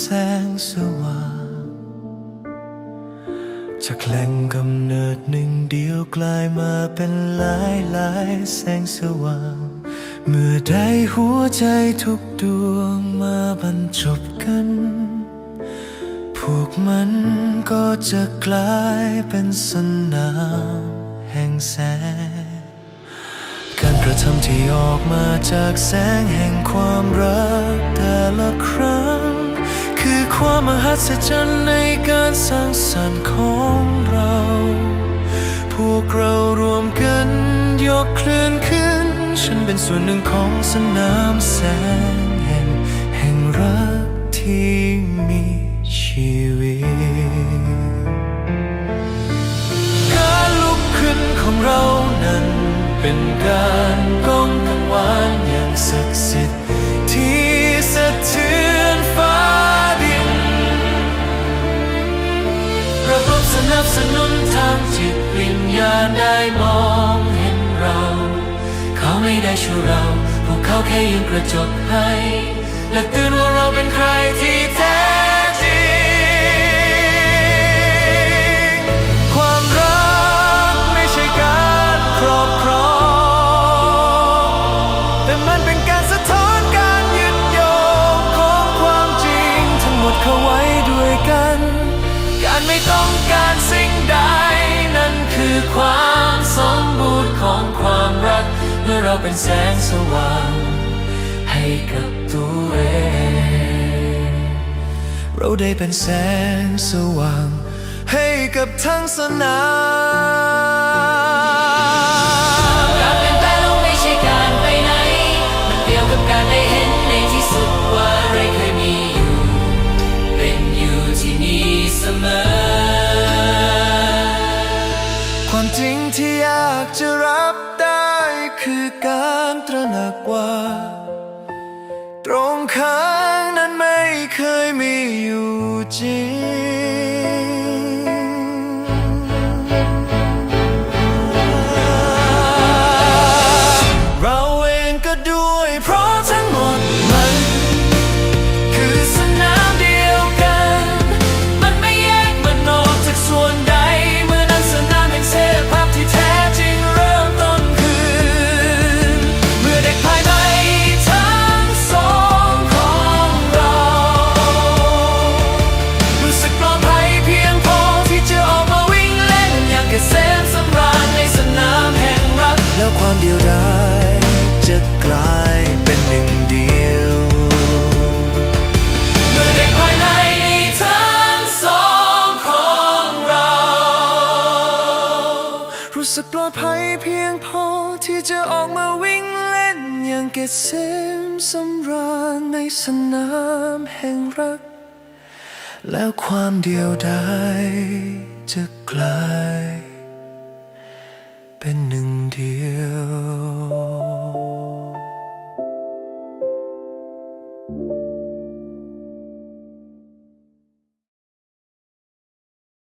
แสงสว่างจากแหล่งกำเนิดหนึ่งเดียวกลายมาเป็นหลายหลายแสงสว่าง เมื่อได้หัวใจทุกดวงมาบรรจบกัน พวกมันก็จะกลายเป็นสนามแห่งแสง การกระทำที่ออกมาจากแสงแห่งความรักแต่ละครั้ง ความมหัศจรรย์ในการสร้างสรรค์ของเรา พวกเรารวมกันยกเคลื่อนขึ้น ฉันเป็นส่วนหนึ่งของสนามแสงแห่งแห่งรักที่มีชีวิต การลุกขึ้นของเรานั้นเป็นการก้องกังวานอย่างศักดิ์สิทธิ์ สนุนทางจิตวิญญาณได้มองเห็นเรา เขาไม่ได้ช่วยเรา พวกเขาแค่ยืนกระจกให้ และตื่นว่าเราเป็นใครที่แท้ เราเป็นแสงสว่าง ให้กับตัวเอง เราได้เป็นแสงสว่าง ให้กับทั้งสนามการเปลี่ยนแปลงไม่ใช่การไปไหน มันเดียวกับการได้เห็นในที่สุดว่าอะไรเคยมีอยู่ เป็นอยู่ที่นี่เสมอ ความจริงที่อยากจะรับได้ือการตระหนักว่า ตรงข้างนั้นไม่เคยมีอยู่จริง รู้สึกปลอดภัยเพียงพอที่จะออกมาวิ่งเล่นอย่างเกษมสำราญในสนามแห่งรัก แล้วความเดียวดายจะกลาย เป็นหนึ่งเดียว